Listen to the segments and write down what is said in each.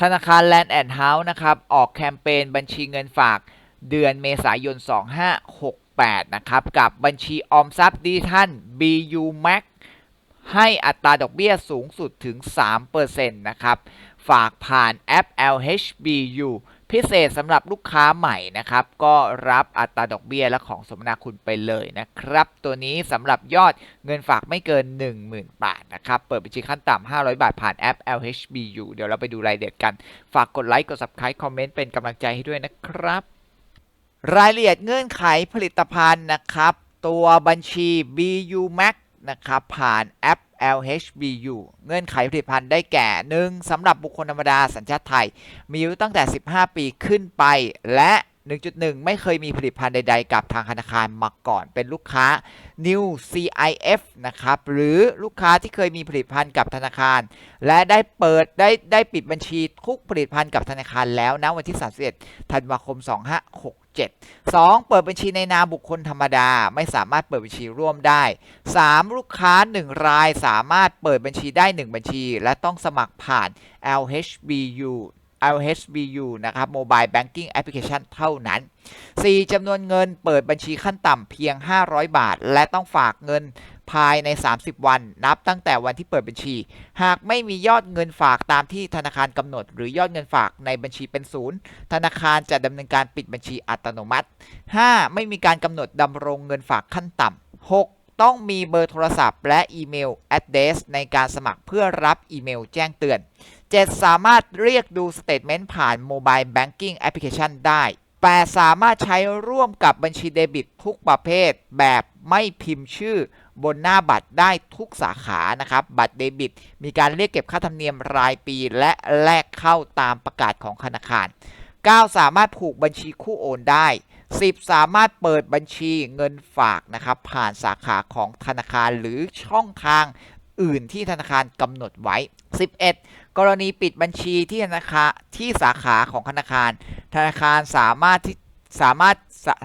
ธนาคาร Land and House นะครับ ออกแคมเปญบัญชีเงินฝากเดือนเมษายน 2568 นะครับ กับบัญชีออมทรัพย์ดิจิทัล BU Max ให้อัตราดอกเบี้ยสูงสุดถึง 3%นะครับ ฝากผ่านแอป LHBU พิเศษสำหรับลูกค้าใหม่นะครับ ก็รับอัตราดอกเบี้ยและของสมนาคุณไปเลยนะครับ ตัวนี้สำหรับยอดเงินฝากไม่เกิน 10,000 บาทนะครับ เปิดบัญชีขั้นต่ำ 500 บาทผ่านแอป LHBU เดี๋ยวเราไปดูรายละเอียดกัน ฝากกดไลค์ กด Subscribe คอมเมนต์เป็นกำลังใจให้ด้วยนะครับ รายละเอียดเงื่อนไขผลิตภัณฑ์นะครับ ตัวบัญชี BU Max นะครับผ่านแอป LHBU เงื่อนไขผลิตภัณฑ์ได้แก่ 1. สำหรับบุคคลธรรมดาสัญชาติไทย มีอายุตั้งแต่ 15 ปีขึ้นไป และ 1.1 ไม่เคยมีผลิตภัณฑ์ใด ๆ กับทางธนาคารมาก่อน เป็นลูกค้า New CIF นะครับ หรือลูกค้าที่เคยมีผลิตภัณฑ์กับธนาคาร และได้เปิดได้ได้ปิดบัญชีทุกผลิตภัณฑ์กับธนาคารแล้วนะวันที่ 31 ธันวาคม 2567 2. เปิดบัญชีในนามบุคคลธรรมดา ไม่สามารถเปิดบัญชีร่วมได้ 3. ลูกค้า 1 รายสามารถเปิดบัญชีได้ 1 บัญชี และต้องสมัครผ่าน LHBU LHBU นะครับ Mobile Banking Application เท่านั้น 4. จำนวนเงินเปิดบัญชีขั้นต่ำเพียง 500 บาท และต้องฝากเงิน ภายใน 30 วัน นับตั้งแต่วันที่เปิดบัญชี หากไม่มียอดเงินฝากตามที่ธนาคารกำหนด หรือยอดเงินฝากในบัญชีเป็นศูนย์ธนาคารจะดำเนินการปิดบัญชีอัตโนมัติ 5. ไม่มีการกำหนดดำรงเงินฝากขั้นต่ำ 6. ต้องมีเบอร์โทรศัพท์และอีเมล address ในการสมัครเพื่อรับอีเมลแจ้งเตือน 7. สามารถเรียกดูสเตทเมนต์ผ่าน Mobile Banking Application ได้ 8. สามารถใช้ร่วมกับบัญชีเดบิตทุกประเภท แบบไม่พิมพ์ชื่อบนหน้าบัตรได้ทุกสาขานะครับ บัตรเดบิต มีการเรียกเก็บค่าธรรมเนียมรายปี และแลกเข้าตามประกาศของธนาคาร 9. สามารถผูกบัญชีคู่โอนได้ 10. สามารถเปิดบัญชีเงินฝากนะครับผ่านสาขาของธนาคารหรือช่องทางอื่นที่ธนาคารกำหนดไว้ 11. กรณีปิดบัญชีที่ธนาคารที่สาขาของธนาคาร ธนาคารสามารถที่สามารถ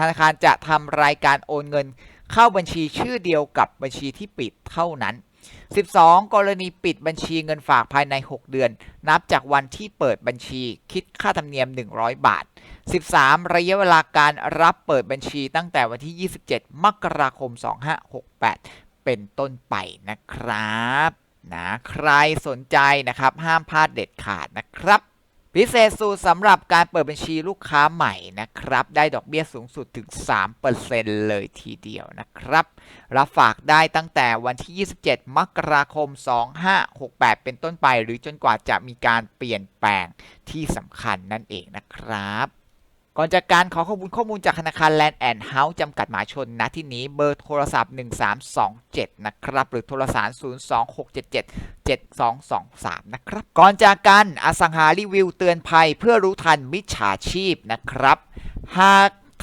ธนาคารจะทำรายการโอนเงิน เข้าบัญชีชื่อเดียวกับบัญชีที่ปิดเท่านั้น 12. กรณีปิดบัญชีเงินฝากภายใน 6 เดือน นับจากวันที่เปิดบัญชีคิดค่าธรรมเนียม 100 บาท 13. ระยะเวลาการรับเปิดบัญชีตั้งแต่วันที่ 27 มกราคม 2568 เป็นต้นไปนะครับ นะใครสนใจนะครับห้ามพลาดเด็ดขาดนะครับพิเศษสูตรสำหรับการเปิดบัญชีลูกค้าใหม่นะครับ ได้ดอกเบี้ยสูงสุดถึง 3%เลยทีเดียวนะครับ รับฝากได้ตั้งแต่วันที่ 27 มกราคม 2568 เป็นต้นไป หรือจนกว่าจะมีการเปลี่ยนแปลงที่สำคัญนั่นเองนะครับ ก่อนจากการขอข้อมูลข้อมูลจากธนาคารแลนแอนด์เฮาส์จำกัดหมหาชนนะที่นี้เบอร์โทรศัพท์ 1327 นะครับ หรือโทรสาร02677 7223 นะครับ ก่อนจากกันอสังหารีวิวเตือนภัยเพื่อรู้ทันมิจฉาชีพนะครับ หาก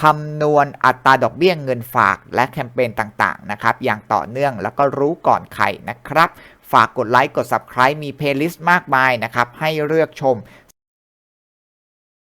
คำนวณอัตราดอกเบี้ยเงินฝากและแคมเปญต่างๆนะครับอย่างต่อเนื่องแล้วก็รู้ก่อนใครนะครับ ฝากกดไลค์กด Subscribe มีเพลย์ลิสต์มากมายนะครับให้เลือกชม